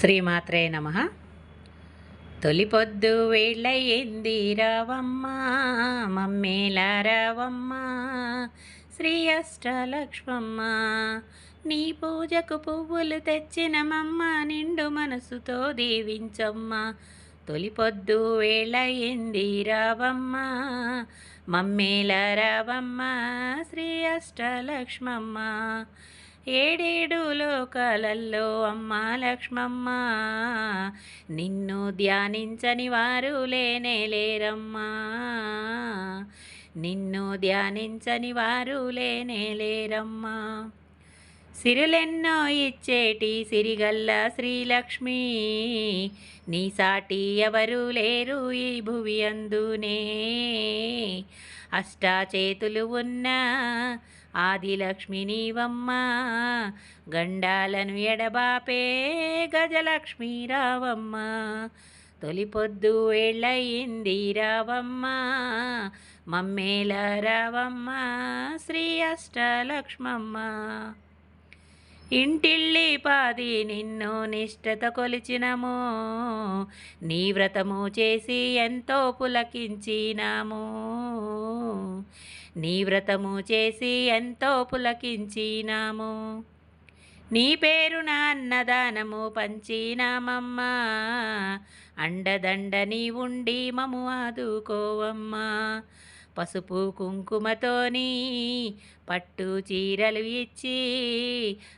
శ్రీమాత్రే నమ. తొలిపొద్దు వేళ్ళయింది రావమ్మ మమ్మేల రావమ్మ శ్రీ అష్టలక్ష్మమ్మ నీ పూజకు పువ్వులు తెచ్చినమమ్మ నిండు మనసుతో దీవించమ్మ. తొలిపొద్దు వేళయింది రావమ్మ మమ్మేల రావమ్మ శ్రీ అష్టలక్ష్మమ్మ ఏడేడు లోకాలల్లో అమ్మ లక్ష్మమ్మ నిన్ను ధ్యానించని వారు లేనే లేరమ్మా. నిన్ను ధ్యానించని వారు లేనే లేరమ్మా. సిరులెన్నో ఇచ్చేటి సిరిగల్ల శ్రీలక్ష్మి. నీ సాటి ఎవరు లేరు ఈ భువి అందునే. అష్టాచేతులు ఉన్న ఆదిలక్ష్మి నీవమ్మ. గండాలను ఎడబాపే గజలక్ష్మి రావమ్మ. తొలి పొద్దు ఏళ్ళయింది రావమ్మ. మమ్మేల రావమ్మ. శ్రీ అష్టలక్ష్మమ్మ ఇంటిల్లి పాది నిన్ను నిష్ఠత కొలిచినము నీ వ్రతము చేసి ఎంతో పులకించినాము. నీ వ్రతము చేసి ఎంతో పులకించినాము. నీ పేరు నా అన్నదానము పంచినామమ్మా. అండదండ నీ ఉండి మము ఆదుకోవమ్మా. పసుపు కుంకుమతోని పట్టు చీరలు ఇచ్చి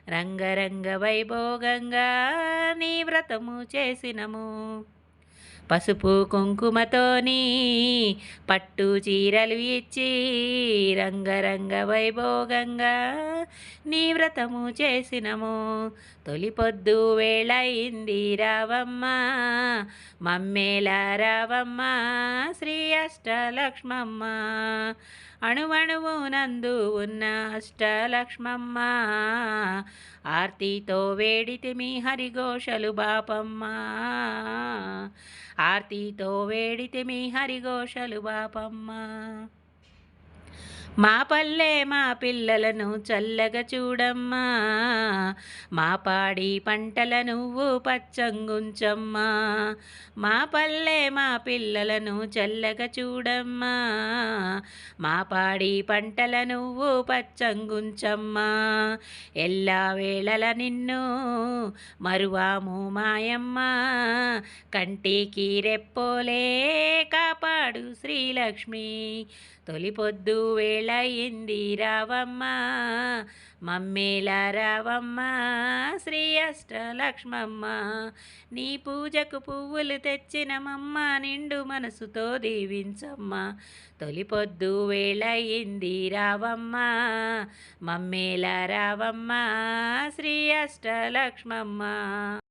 రంగరంగ వైభోగంగా నీ వ్రతము చేసినము. పసుపు కుంకుమతోని పట్టు చీరలు ఇచ్చి రంగరంగ వైభోగంగా నీ వ్రతము చేసినము. తొలి పొద్దు వేళయింది రావమ్మ మమ్మేల రావమ్మ శ్రీ అష్టలక్ష్మమ్మ అణువణువు నందు ఉన్న అష్టలక్ష్మమ్మ ఆర్తితో వేడితి మీ హరిఘోషలు బాపమ్మ. ఆర్తితో వేడితి మీ హరిఘోషలు బాపమ్మ. మా పల్లె మా పిల్లలను చల్లగా చూడమ్మా. మా పాడి పంటల నువ్వు పచ్చంగుంచమ్మా. మా పల్లె మా పిల్లలను చల్లగా చూడమ్మా. మా పాడి పంటల నువ్వు పచ్చంగుంచమ్మా. ఎల్లా వేళల నిన్ను మరువాము మాయమ్మ. కంటికి రెప్పోలే కాపాడు శ్రీలక్ష్మి. తొలి పొద్దు మమ్మేలయింది రావమ్మ మమ్మేల రావమ్మ శ్రీ అష్టలక్ష్మమ్మ. నీ పూజకు పువ్వులు తెచ్చినమమ్మ నిండు మనసుతో దీవించమ్మ. తొలి పొద్దు వేళయింది రావమ్మ మమ్మేల రావమ్మ శ్రీ అష్టలక్ష్మమ్మ.